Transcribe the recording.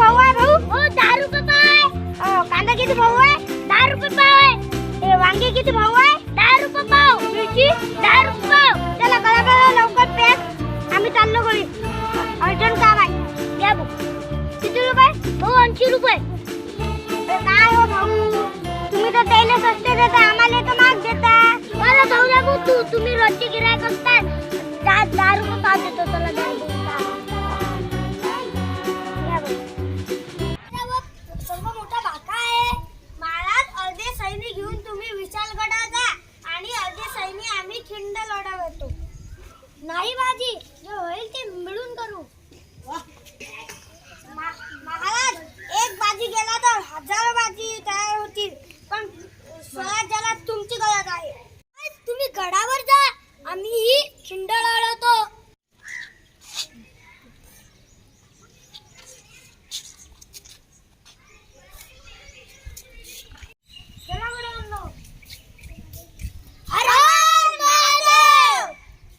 भाव आहे भाऊ? हो दारू रुपये आहे. हो, कांदा किती भाव आहे? दहा रुपये पाव आहे वांगे किती भाव आहे? दहा रुपये पाव मिरची? दहा रुपये पाव चला करा करा लवकर पॅक आम्ही चाललो घरी. अर्जंट काम आहे. घ्या भाऊ. किती रुपये? भाऊ ऐंशी रुपये. काय हो भाऊ? तुम्ही तर त्याला सस्ते देता आम्हाला तर महाग देता. मला भाऊ तू. तुम्ही रोजचे गिरायक असतात दहा दहा रुपये पाव देतो चला दहा